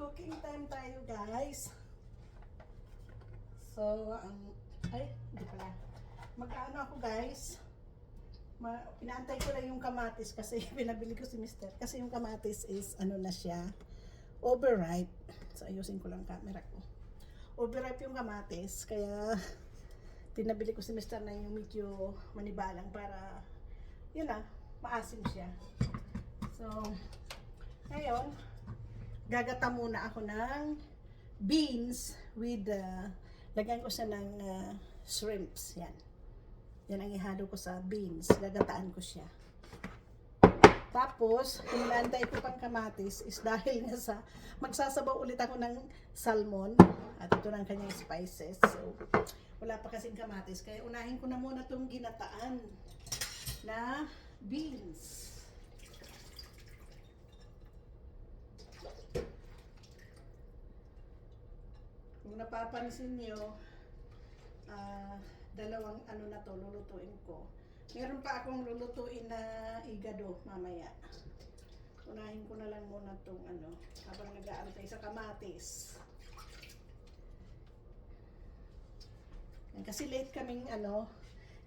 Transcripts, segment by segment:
Cooking time tayo guys. So, ang ay, hindi pala. Mag-ano ako guys. Ma, inaantay ko lang yung kamatis kasi pinabili ko si Mister. Kasi yung kamatis is ano na siya, overripe. So, ayusin ko lang camera ko. Overripe yung kamatis, kaya pinabili ko si Mister na yung medyo manibalang para, yun na, maasim siya. So, ngayon, gagata muna ako ng beans with, uh, lagyan ko siya ng uh, shrimps. Yan. Yan ang ihalo ko sa beans. Gagataan ko siya. Tapos, kung naantay ko pang kamatis is dahil nga sa magsasabaw ulit ako ng salmon at ito ng kanyang spices. So, wala pa kasing kamatis. Kaya unahin ko na muna itong ginataan na beans. Napapansin nyo, ah, dalawang ano na to, lulutuin ko. Meron pa akong lulutuin na igado mamaya. Unahin ko na lang muna tong ano, habang nag-aantay sa kamatis. Kasi late kaming ano,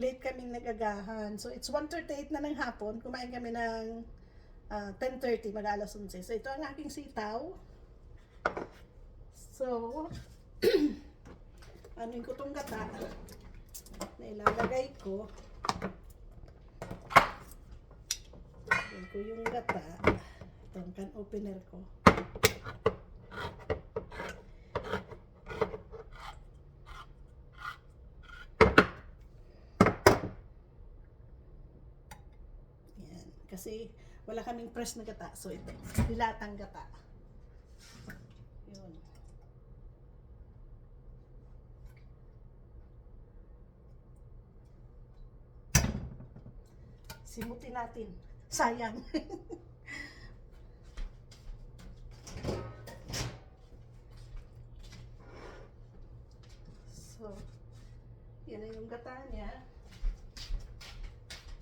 late kaming nagagahan. So it's 1.38 na ng hapon. Kumain kami ng ah, 10.30, mag-alas 11. So ito ang aking sitaw. So, ano ko tong gata na ilalagay ko. Lagay ko yung gata. Ito ang can opener ko. Yan. Kasi wala kaming press na gata. So ito, dilatang gata. Yun. Simutin natin. Sayang. so, yan na yung gata niya.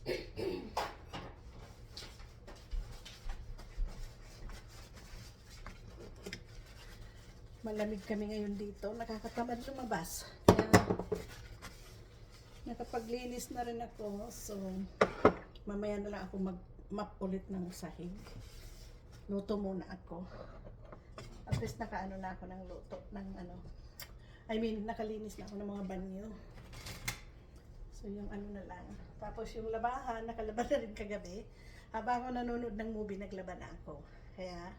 Malamig kami ngayon dito. Nakakatamad lumabas. Kaya, nakapaglinis na rin ako. So, mamaya na lang ako mag-map ulit ng sahig. Luto muna ako. At least nakaano na ako ng luto ng ano. I mean, nakalinis na ako ng mga banyo. So, yung ano na lang. Tapos yung labahan, nakalaban na rin kagabi. Habang ako nanonood ng movie, naglaban na ako. Kaya,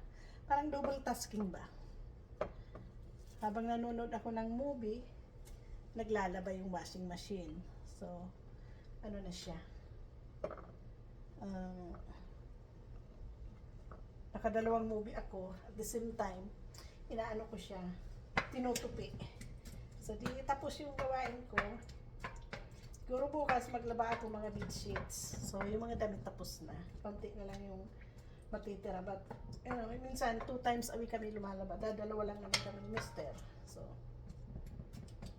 parang double tasking ba? Habang nanonood ako ng movie, naglalaba yung washing machine. So, ano na siya? Um, nakadalawang movie ako. At the same time, inaano ko siya, tinutupi. So, di tapos yung gawain ko. Siguro bukas maglaba ako mga bed sheets. So, yung mga damit tapos na. Konti na lang yung matitira. But, you know, minsan, two times a week kami lumalaba. Dadalawa lang naman kami Mister. So,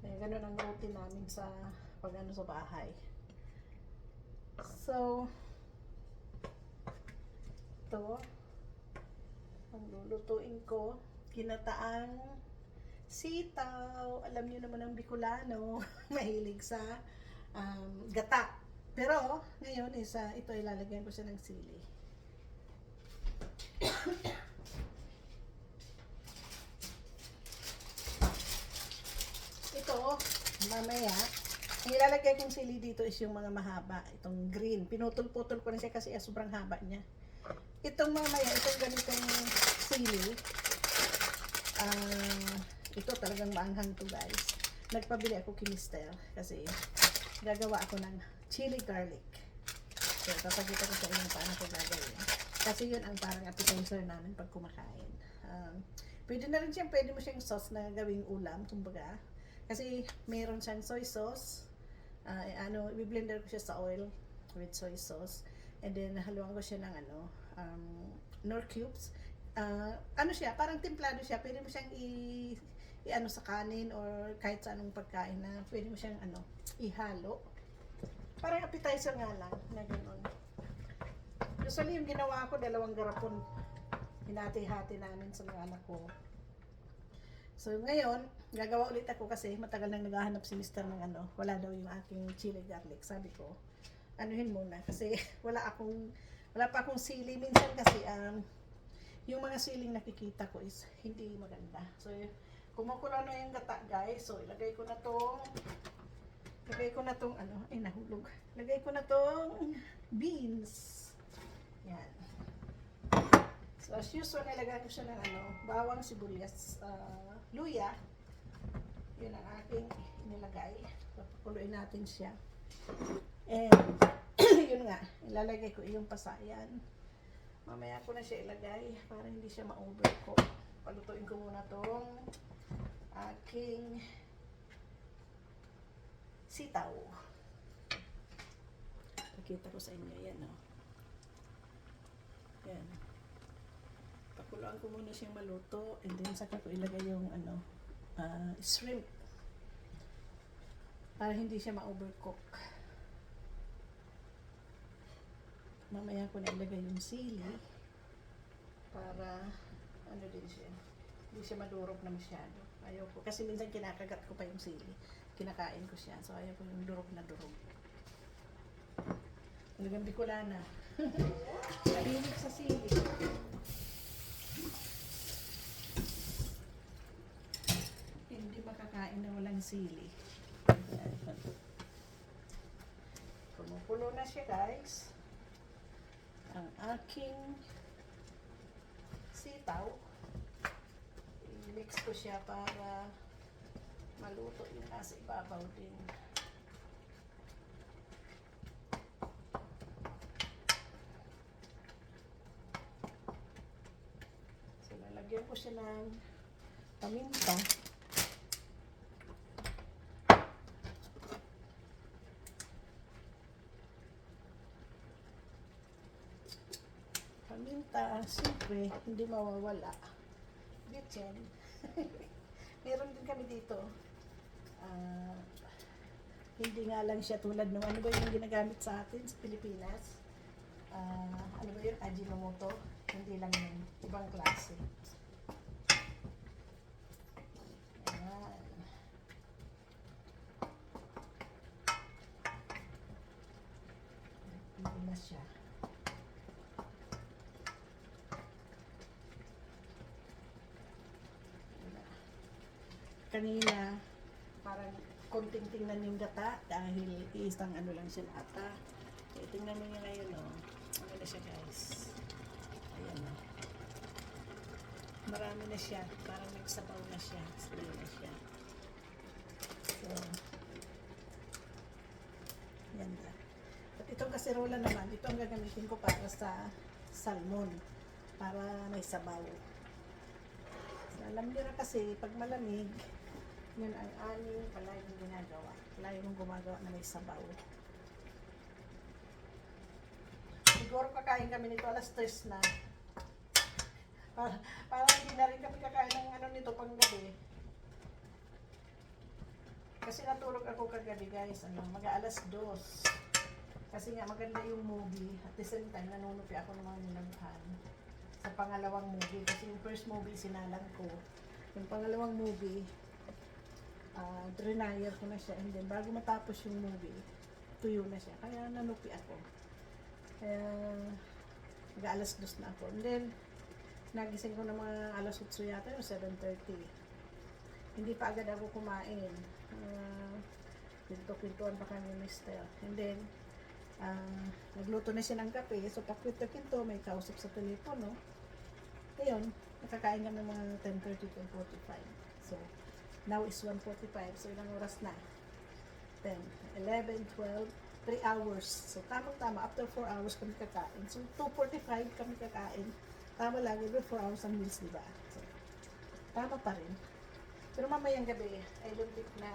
eh, ganun ang routine namin sa pag ano sa bahay. So, ito, ang lulutuin ko, kinataang sitaw. Alam niyo naman ang Bicolano, mahilig sa um, gata. Pero, ngayon, isa, ito ilalagyan ko siya ng sili. Ito, mamaya, ang ilalagay kong sili dito is yung mga mahaba. Itong green. Pinutol-putol ko na siya kasi ah, sobrang haba niya. Itong mamaya, itong ganitong sili, ah, ito talagang maanghang to guys. Nagpabili ako kay Mister kasi gagawa ako ng chili garlic. So, papakita ko sa inyo paano ko gagawin. Kasi yun ang parang appetizer namin pag kumakain. Um, pwede na rin siyang, pwede mo siyang sauce na gawing ulam, kumbaga. Kasi meron siyang soy sauce. Eh, ano, i-blender ko siya sa oil with soy sauce. And then, haluan ko siya ng ano, um, nor cubes. Ah, ano siya, parang templado siya. Pwede mo siyang i, i ano sa kanin or kahit sa anong pagkain na pwede mo siyang ano, ihalo. Parang appetizer nga lang, na gano'n. Usually yung ginawa ko, dalawang garapon. Hinati-hati namin sa mga anak ko. So ngayon, gagawa ulit ako kasi matagal nang naghahanap si Mr. ng ano, wala daw yung aking chili garlic. Sabi ko, anuhin muna kasi wala akong wala pa akong sili minsan kasi um, yung mga siling nakikita ko is hindi maganda. So kumukulo na yung gata guys. So ilagay ko na tong Lagay ko na tong ano, ay nahulog. Lagay ko na tong beans. Yan. So as usual, nilagay ko siya ng ano, bawang sibuyas, ah, luya. Yun ang aking nilagay. Papakuluin natin siya. And yun nga, ilalagay ko yung pasayan. Mamaya ko na siya ilagay para hindi siya ma-overcook. Palutuin ko muna tong aking sitaw. Pakita ko sa inyo, yan o. Yan. Pakuluan ko muna siyang maluto and then saka ko ilagay yung ano, ah, shrimp. Para hindi siya ma-overcook. Mamaya ko na ilagay yung sili para ano din siya. Hindi siya madurog na masyado. Ayoko. Kasi minsan kinakagat ko pa yung sili kinakain ko siya. So, ayaw ko yung durog na durog. Talagang Bicolana. Mahilig sa sili. Hindi makakain na walang sili. Kumukulo na siya guys. Ang aking sitaw. I-mix ko siya para maluto yung nasa ibabaw din. So, lalagyan ko siya ng paminta. Paminta, siyempre, hindi mawawala. Bitchen. Meron din kami dito. Ah, hindi nga lang siya tulad ng ano ba yung ginagamit sa atin sa Pilipinas. Ah, ano ba yun? Ajinomoto. Hindi lang yung ibang klase. Na siya. Kanina parang konting tingnan yung gata dahil isang ano lang siya ata. So, tingnan nyo ngayon, oh. Ano na siya, guys. Ayan, oh. Marami na siya. Parang nagsabaw na siya. Sabi na siya. So, yan na. At itong kaserola naman, ito ang gagamitin ko para sa salmon. Para may sabaw. So, alam niyo na kasi, pag malamig, yun ang aming palaging ginagawa. Palagi kong gumagawa na may sabaw. Siguro kakain kami nito alas 3 na. Para, para hindi na rin kami kakain ng ano nito pang gabi. Kasi natulog ako kagabi guys, ano, mag alas 2. Kasi nga maganda yung movie. At the same time, nanunupi ako ng mga nilanghan. Sa pangalawang movie. Kasi yung first movie sinalang ko. Yung pangalawang movie, uh, drenyer ko na siya. And then, bago matapos yung movie, tuyo na siya. Kaya nanupi ako. Kaya, mag-alas dos na ako. And then, nagising ko ng mga alas 8 yata, yung 7.30. Hindi pa agad ako kumain. Uh, Pinto-pintuan pa kami ni Mister. And then, uh, nagluto na siya ng kape. So, pakwit-kwinto, may kausap sa telepono. Ayun, nakakain kami mga 10.30 to 45. So, Now is 1.45. So, ilang oras na? 10, 11, 12, 3 hours. So, tamang-tama. After 4 hours kami kakain. So, 2.45 kami kakain. Tama lang. Every 4 hours ang meals, di ba? So, tama pa rin. Pero mamayang gabi, I don't think na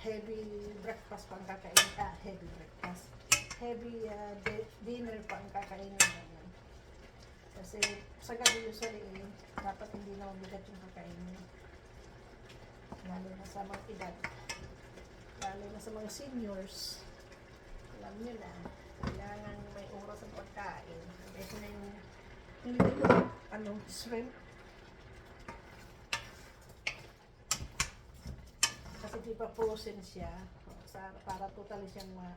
heavy breakfast pa ang kakainin. Ah, heavy breakfast. Heavy uh, di- dinner pa ang kakainin namin. Kasi sa gabi usually, eh, dapat hindi na mabigat yung kakainin lalo na sa mga edad, lalo na sa mga seniors, alam nyo na, kailangan may oras ang pagkain. Ito na yung, ko, ano, shrimp. Hindi pa frozen siya. Sa, para totally siyang ma,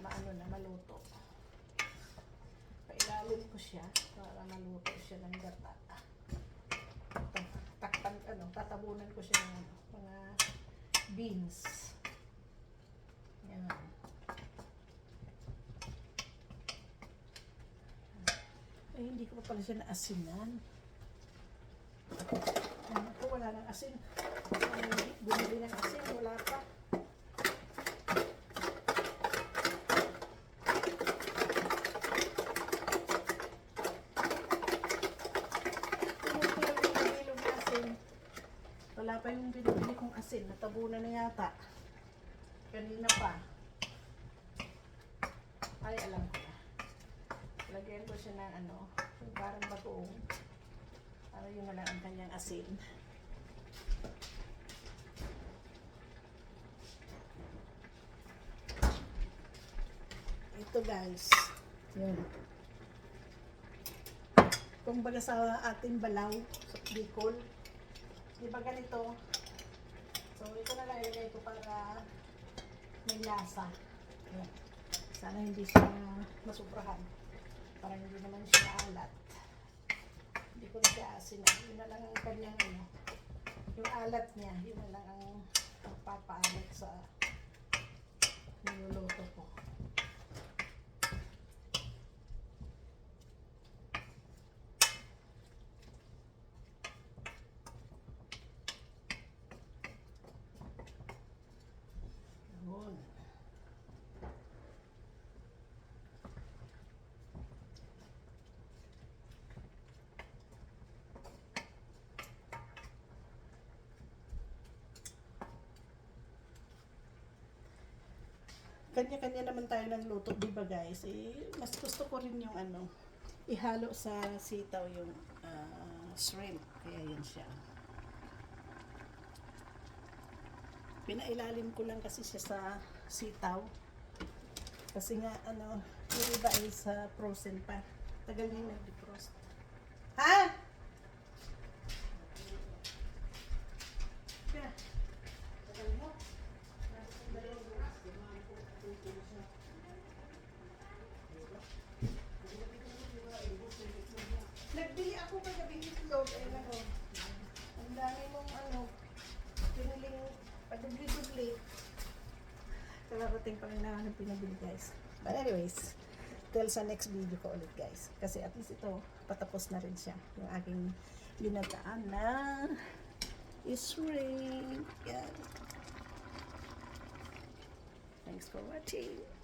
maano na, maluto. Pailalim ko siya para maluto siya ng gata. Tatabunan ko siya ng mga beans. Yan. Eh, hindi ko pa pala siya naasinan. Ano ko, wala nang asin. Ano, Bumili ng asin, wala pa. Tumutuloy yung bilog na asin. Wala pa yung binibili kong asin. Natabunan na yata. Kanina pa. Ay, alam ko na. Lagyan ko siya ng ano, yung parang bagoong. Para yun na lang ang kanyang asin. Ito guys. Yun. Kung baga sa ating balaw, sa Bicol. Di ba ganito? So, ito na lang ilagay ko para may lasa. Ayan. Sana hindi siya masubrahan. Para hindi naman siya alat. Hindi ko na siya asin. Yun na lang ang kanyang ano. Yung alat niya, yun na lang ang magpapaalat sa niluluto ko. Kanya-kanya naman tayo ng luto, di ba guys? Eh, mas gusto ko rin yung ano, ihalo sa sitaw yung ah, shrimp. Kaya yun siya. Pinailalim ko lang kasi siya sa sitaw. Kasi nga, ano, yung iba ay sa frozen pa. Tagal na yung nag-defrost. Ha? Kaya, tagal mo. Ako kagabi itlog. Ayun ako. Ang dami mong ano, piniling padubli-dubli. Kalarating pa rin na ng pinabili guys. But anyways, till sa next video ko ulit guys. Kasi at least ito, patapos na rin siya. Yung aking binataan na is-ring. Yan. Thanks for watching.